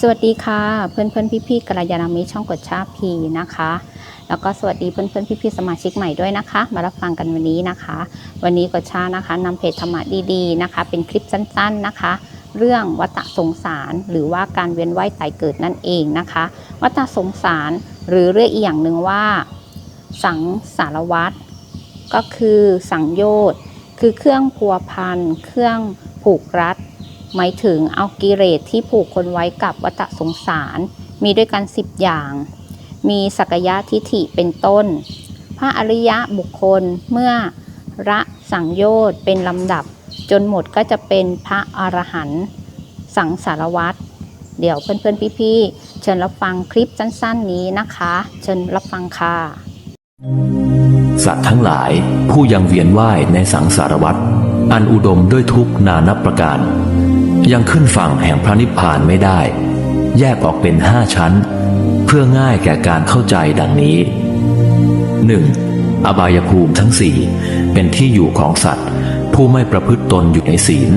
สวัสดีค่ะ เพื่อนเพื่อนพี่พี่กัลยาณมิตรช่องกดชาพีนะคะ แล้วก็สวัสดีเพื่อนเพื่อนพี่พี่สมาชิกใหม่ด้วยนะคะ มารับฟังกันวันนี้นะคะ วันนี้กดชานะคะนำเพจธรรมะดีๆนะคะ เป็นคลิปสั้น ๆนะคะ เรื่องวัฏสงสารหรือว่าการเวียนว่ายตายเกิดนั่นเองนะคะ วัฏสงสารหรือเรียกอีกอย่างหนึ่งว่า สังสารวัตรก็คือสังโยชน์คือเครื่องพัวพันเครื่องผูกรัด หมายถึงเอากิเลสที่ผูกคนไว้กับวัฏสงสาร มีด้วยกัน10อย่าง มีสักยะทิฏฐิเป็นต้น พระอริยะบุคคลเมื่อระสังโยชน์เป็นลำดับ จนหมดก็จะเป็นพระอรหันต์สังสารวัตรเดี๋ยวเพื่อนๆพี่ๆเชิญรับฟังคลิปสั้นๆนี้นะคะ เชิญรับฟังค่ะสัตว์ทั้งหลายผู้ยังเวียนว่ายในสังสารวัฏอันอุดมด้วยทุกนานับประการ ยังขึ้นฝั่งแห่งพระนิพพานไม่ได้ แยกออกเป็นห้าชั้น เพื่อง่ายแก่การเข้าใจดังนี้ 1. อบายภูมิทั้งสี่เป็นที่อยู่ของสัตว์ ผู้ไม่ประพฤติตนอยู่ในศีล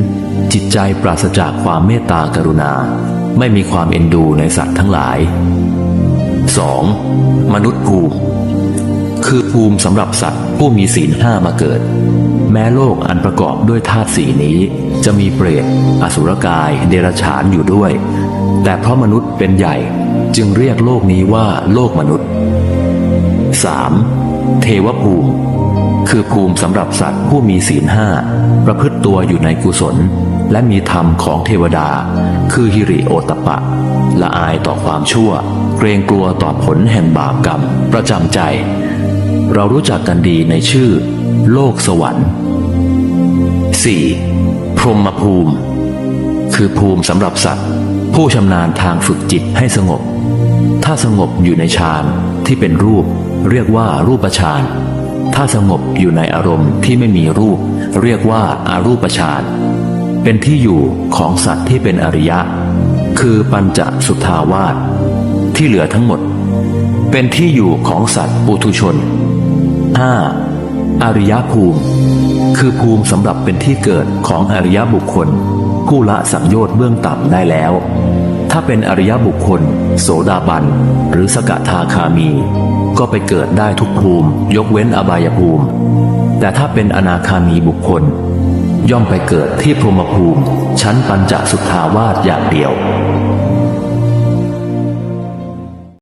จิตใจปราศจากความเมตตากรุณา ไม่มีความเอ็นดูในสัตว์ทั้งหลาย 2. มนุษย์ภูมิคือภูมิสำหรับสัตว์ผู้มีศีลห้ามาเกิด แม้โลกอันประกอบด้วยธาตุสีนี้ จะมีเปรตอสุรกาย เดรัจฉานอยู่ด้วย แต่เพราะมนุษย์เป็นใหญ่จึงเรียกโลกนี้ว่าโลกมนุษย์ 3. เทวภูมิ คือภูมิสำหรับสัตว์ผู้มีศีลห้าประพฤติตัวอยู่ในกุศล และมีธรรมของเทวดา คือฮิริโอตปปะละอายต่อความชั่ว เกรงกลัวต่อผลแห่งบาปกรรม ประจำใจ เรารู้จักกันดีในชื่อ โลกสวรรค์ 4. รหมภูมิ คือภูมิสำหรับสัตว์ ผู้ชำนาญทางฝึกจิตให้สงบ ถ้าสงบอยู่ในฌานที่เป็นรูป เรียกว่ารูปฌานถ้าสงบอยู่ในอารมณ์ที่ไม่มีรูป เรียกว่าอารูปฌานเป็นที่อยู่ของสัตว์ที่เป็นอริยะ คือปัญจสุทาวาสที่เหลือทั้งหมด เป็นที่อยู่ของสัตว์ปุถุชน 5. อริยภูมิ คือภูมิสำหรับเป็นที่เกิดของอริยบุคคล ผู้ละสังโยชน์เบื้องต่ำได้แล้ว ถ้าเป็นอริยบุคคล โสดาบัน หรือสกทาคามี ก็ไปเกิดได้ทุกภูมิ ยกเว้นอบายภูมิ แต่ถ้าเป็นอนาคามีบุคคล ย่อมไปเกิดที่พรหมภูมิ ชั้นปัญจสุทธาวาสอย่างเดียว